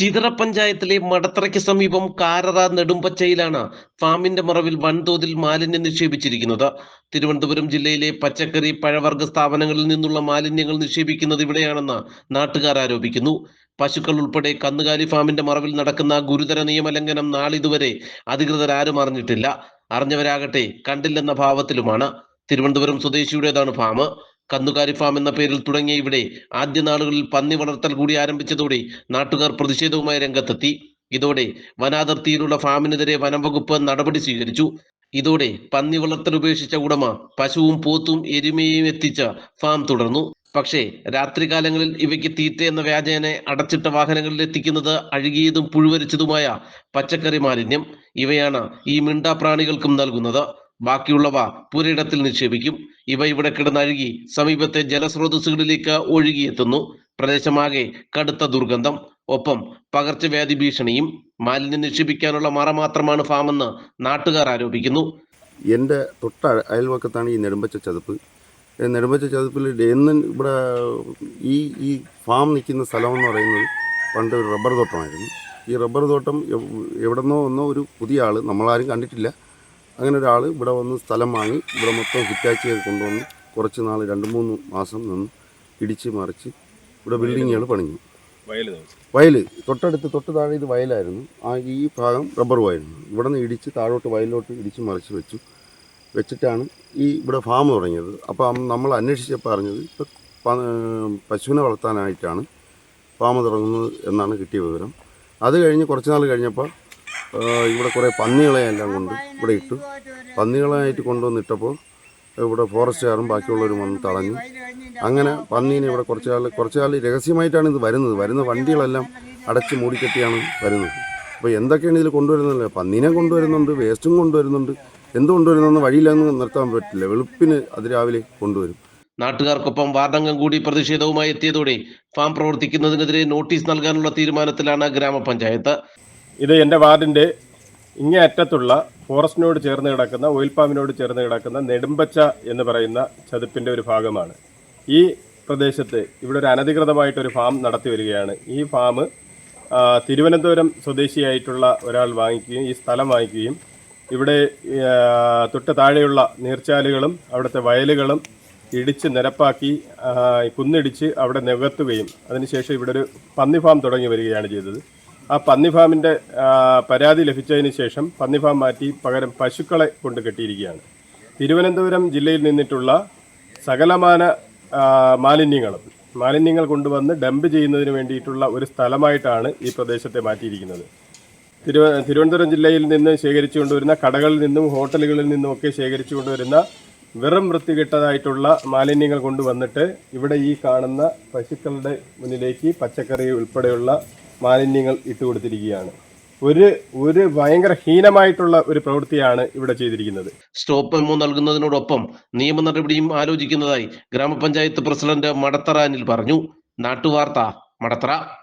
ചിതറ പഞ്ചായത്തിലെ മടത്തറയ്ക്ക് സമീപം കാരറ നെടുമ്പച്ചയിലാണ് ഫാമിന്റെ മറവിൽ വൻതോതിൽ മാലിന്യം നിക്ഷേപിച്ചിരിക്കുന്നത്. തിരുവനന്തപുരം ജില്ലയിലെ പച്ചക്കറി പഴവർഗ സ്ഥാപനങ്ങളിൽ നിന്നുള്ള മാലിന്യങ്ങൾ നിക്ഷേപിക്കുന്നത് ഇവിടെയാണെന്ന് നാട്ടുകാർ ആരോപിക്കുന്നു. പശുക്കൾ ഉൾപ്പെടെ കന്നുകാലി ഫാമിന്റെ മറവിൽ നടക്കുന്ന ഗുരുതര നിയമലംഘനം നാളിതുവരെ അധികൃതർ ആരും അറിഞ്ഞിട്ടില്ല. അറിഞ്ഞവരാകട്ടെ കണ്ടില്ലെന്ന ഭാവത്തിലുമാണ്. തിരുവനന്തപുരം സ്വദേശിയുടേതാണ് ഫാം. കന്നുകാലി ഫാം എന്ന പേരിൽ തുടങ്ങിയ ഇവിടെ ആദ്യ നാളുകളിൽ പന്നി വളർത്തൽ കൂടി ആരംഭിച്ചതോടെ നാട്ടുകാർ പ്രതിഷേധവുമായി രംഗത്തെത്തി. ഇതോടെ വനാതിർത്തിയിലുള്ള ഫാമിനെതിരെ വനം വകുപ്പ് നടപടി സ്വീകരിച്ചു. ഇതോടെ പന്നി വളർത്തൽ ഉപേക്ഷിച്ച ഉടമ പശുവും പോത്തും എരുമയും എത്തിച്ച ഫാം തുടർന്നു. പക്ഷേ രാത്രികാലങ്ങളിൽ ഇവയ്ക്ക് തീറ്റ എന്ന വ്യാജേനെ അടച്ചിട്ട വാഹനങ്ങളിൽ എത്തിക്കുന്നത് അഴുകിയതും പുഴുവരിച്ചതുമായ പച്ചക്കറി മാലിന്യം. ഇവയാണ് ഈ മിണ്ടാ പ്രാണികൾക്കും നൽകുന്നത്. ബാക്കിയുള്ളവ പുരയിടത്തിൽ നിക്ഷേപിക്കും. ഇവ ഇവിടെ കിടന്നഴുകി സമീപത്തെ ജലസ്രോതസ്സുകളിലേക്ക് ഒഴുകിയെത്തുന്നു. പ്രദേശമാകെ കടുത്ത ദുർഗന്ധം. ഒപ്പം പകർച്ചവ്യാധി ഭീഷണിയും മാലിന്യം നിക്ഷേപിക്കാനുള്ള മറ മാത്രമാണ് ഫാമെന്ന് നാട്ടുകാർ ആരോപിക്കുന്നു. എന്റെ തൊട്ട അയൽവക്കത്താണ് ഈ നെടുമ്പച്ച ചതുപ്പ്. നെടുമ്പച്ച ചതുപ്പിൽ എന്നും ഇവിടെ ഈ ഈ ഫാം നിൽക്കുന്ന സ്ഥലം എന്ന് പറയുന്നത് പണ്ട് ഒരു റബ്ബർ തോട്ടമായിരുന്നു. ഈ റബ്ബർ തോട്ടം എവ്- എവിടെന്നോ ഒന്നോ ഒരു പുതിയ ആൾ നമ്മളാരും കണ്ടിട്ടില്ല. അങ്ങനെ ഒരാൾ ഇവിടെ വന്ന് സ്ഥലം വാങ്ങി ഇവിടെ മൊത്തം ഹിറ്റാച്ച് ചെയ്ത് കൊണ്ടുവന്ന് കുറച്ച് നാൾ രണ്ട് മൂന്ന് മാസം നിന്ന് ഇടിച്ച് മറിച്ച് ഇവിടെ ബിൽഡിങ്ങുകൾ പണിഞ്ഞു. വയൽ തൊട്ടടുത്ത് തൊട്ട് താഴെ ഇത് വയലായിരുന്നു. ആ ഈ ഭാഗം റബ്ബറുമായിരുന്നു ഇവിടെ നിന്ന് ഇടിച്ച് താഴോട്ട് വയലിലോട്ട് ഇടിച്ച് മറിച്ച് വെച്ചു. വെച്ചിട്ടാണ് ഈ ഇവിടെ ഫാം തുടങ്ങിയത്. അപ്പം നമ്മൾ അന്വേഷിച്ചപ്പോൾ അറിഞ്ഞത് ഇപ്പം പശുവിനെ വളർത്താനായിട്ടാണ് ഫാം തുടങ്ങുന്നത് എന്നാണ് കിട്ടിയ വിവരം. അത് കഴിഞ്ഞ് കുറച്ച് നാൾ കഴിഞ്ഞപ്പോൾ ഇവിടെ കുറേ പന്നികളെ എല്ലാം കൊണ്ട് ഇവിടെ ഇട്ടു. പന്നികളായിട്ട് കൊണ്ടുവന്നിട്ടപ്പോൾ ഇവിടെ ഫോറസ്റ്റുകാരും ബാക്കിയുള്ളവരും വന്ന് തടഞ്ഞു. അങ്ങനെ പന്നീനെ ഇവിടെ കുറച്ച് കാലം കുറച്ച് കാലം രഹസ്യമായിട്ടാണ് ഇത് വരുന്നത്. വരുന്ന വണ്ടികളെല്ലാം അടച്ച് മൂടിക്കെട്ടിയാണ് വരുന്നത്. അപ്പോൾ എന്തൊക്കെയാണ് ഇതിൽ കൊണ്ടുവരുന്നത്? പന്നീനെ കൊണ്ടുവരുന്നുണ്ട് വേസ്റ്റും കൊണ്ടുവരുന്നുണ്ട്. എന്ത് കൊണ്ടുവരുന്നെന്ന് വഴിയിലൊന്നും നിർത്താൻ പറ്റില്ല. വെളുപ്പിന് അതിരാവിലെ കൊണ്ടുവരും. നാട്ടുകാർക്കൊപ്പം വാർഡംഗം കൂടി പ്രതിഷേധവുമായി എത്തിയതോടെ ഫാം പ്രവർത്തിക്കുന്നതിനെതിരെ നോട്ടീസ് നൽകാനുള്ള തീരുമാനത്തിലാണ് ഗ്രാമപഞ്ചായത്ത്. ഇത് എന്റെ വാർഡിന്റെ ഇങ്ങേ അറ്റത്തുള്ള ഫോറസ്റ്റിനോട് ചേർന്ന് കിടക്കുന്ന ഓയിൽ പാമ്പിനോട് ചേർന്ന് കിടക്കുന്ന നെടുമ്പച്ച എന്ന് പറയുന്ന ചതുപ്പിന്റെ ഒരു ഭാഗമാണ്. ഈ പ്രദേശത്ത് ഇവിടെ ഒരു അനധികൃതമായിട്ടൊരു ഫാം നടത്തി വരികയാണ്. ഈ ഫാം തിരുവനന്തപുരം സ്വദേശിയായിട്ടുള്ള ഒരാൾ വാങ്ങിക്കുകയും ഈ സ്ഥലം വാങ്ങിക്കുകയും ഇവിടെ തൊട്ട് താഴെയുള്ള നീർച്ചാലുകളും അവിടുത്തെ വയലുകളും ഇടിച്ച് നിരപ്പാക്കി കുന്നിടിച്ച് അവിടെ നികത്തുകയും അതിനുശേഷം ഇവിടെ ഒരു പന്നി ഫാം തുടങ്ങി വരികയാണ് ചെയ്തത്. ആ പന്നി ഫാമിന്റെ പരാതി ലഭിച്ചതിന് ശേഷം പന്നി ഫാം മാറ്റി പകരം പശുക്കളെ കൊണ്ട് കെട്ടിയിരിക്കുകയാണ്. തിരുവനന്തപുരം ജില്ലയിൽ നിന്നിട്ടുള്ള സകലമാന മാലിന്യങ്ങളും മാലിന്യങ്ങൾ കൊണ്ടുവന്ന് ഡംപ് ചെയ്യുന്നതിന് വേണ്ടിയിട്ടുള്ള ഒരു സ്ഥലമായിട്ടാണ് ഈ പ്രദേശത്തെ മാറ്റിയിരിക്കുന്നത്. തിരുവ തിരുവനന്തപുരം ജില്ലയിൽ നിന്ന് ശേഖരിച്ചു കൊണ്ടുവരുന്ന കടകളിൽ നിന്നും ഹോട്ടലുകളിൽ നിന്നും ഒക്കെ ശേഖരിച്ചു കൊണ്ടുവരുന്ന വെറും വൃത്തികെട്ടതായിട്ടുള്ള മാലിന്യങ്ങൾ കൊണ്ടുവന്നിട്ട് ഇവിടെ ഈ കാണുന്ന പശുക്കളുടെ മുന്നിലേക്ക് പച്ചക്കറി ഉൾപ്പെടെയുള്ള മാലിന്യങ്ങൾ ഇട്ട് കൊടുത്തിരിക്കുകയാണ്. ഒരു ഒരു ഭയങ്കര ഹീനമായിട്ടുള്ള ഒരു പ്രവൃത്തിയാണ് ഇവിടെ ചെയ്തിരിക്കുന്നത്. സ്റ്റോപ്പ് മെമ്മോ നൽകുന്നതിനോടൊപ്പം നിയമ നടപടിയും ആലോചിക്കുന്നതായി ഗ്രാമപഞ്ചായത്ത് പ്രസിഡന്റ് മടത്തറ അനിൽ പറഞ്ഞു. നാട്ടുവാർത്ത മടത്തറ.